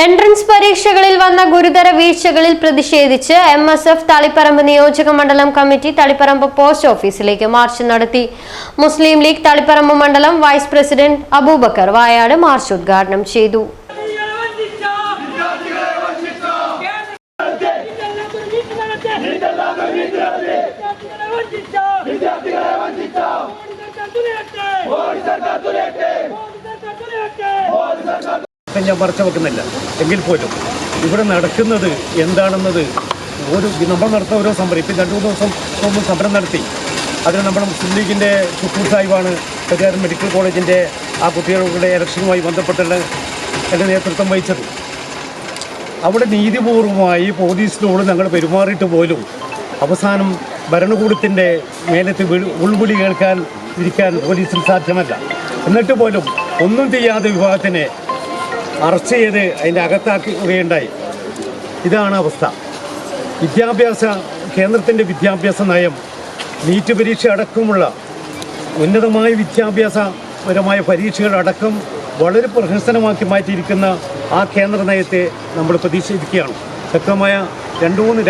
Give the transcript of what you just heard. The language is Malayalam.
എൻട്രൻസ് പരീക്ഷകളിൽ വന്ന ഗുരുതര വീഴ്ചകളിൽ പ്രതിഷേധിച്ച് എം എസ് എഫ് തളിപ്പറമ്പ് നിയോജക മണ്ഡലം കമ്മിറ്റി തളിപ്പറമ്പ് പോസ്റ്റ് ഓഫീസിലേക്ക് മാർച്ച് നടത്തി. മുസ്ലിം ലീഗ് തളിപ്പറമ്പ് മണ്ഡലം vice president Abubakar Vayad march ഉദ്ഘാടനം ചെയ്തു. ഞാൻ മറച്ചു വെക്കുന്നില്ല. എങ്കിൽ പോലും ഇവിടെ നടക്കുന്നത് എന്താണെന്നത് ഒരു നമ്മൾ നടത്തുന്ന ഓരോ സമരം ഇപ്പം രണ്ടു മൂന്ന് ദിവസം മുമ്പ് സമരം നടത്തി. അതിന് നമ്മുടെ മുസ്ലിം ലീഗിന്റെ കുട്ടൂർ സാഹിബാണ് പെരിയാർ മെഡിക്കൽ കോളേജിന്റെ ആ കുട്ടികളുടെ ഇലക്ഷനുമായി ബന്ധപ്പെട്ടുള്ള എന്റെ നേതൃത്വം വഹിച്ചത്. അവിടെ നീതിപൂർവമായി പോലീസിനോട് ഞങ്ങൾ പെരുമാറിയിട്ട് പോലും അവസാനം ഭരണകൂടത്തിന്റെ മേലത്ത് വിളി- ഉൾവിളി കേൾക്കാൻ ഇരിക്കാൻ പോലീസിന് സാധ്യമല്ല. എന്നിട്ട് പോലും ഒന്നും ചെയ്യാതെ വിഭാഗത്തിനെ അറസ്റ്റ് ചെയ്ത് അതിന്റെ അകത്താക്കുകയുണ്ടായി ഇതാണ് അവസ്ഥ. വിദ്യാഭ്യാസ കേന്ദ്രത്തിന്റെ വിദ്യാഭ്യാസ നയം നീറ്റ് പരീക്ഷ അടക്കമുള്ള ഉന്നതമായ വിദ്യാഭ്യാസപരമായ പരീക്ഷകൾ അടക്കം വളരെ പ്രഹസനമാക്കി മാറ്റിയിരിക്കുന്ന ആ കേന്ദ്ര നയത്തെ നമ്മൾ പ്രതീക്ഷിക്കുകയാണ് ശക്തമായ രണ്ട് മൂന്ന്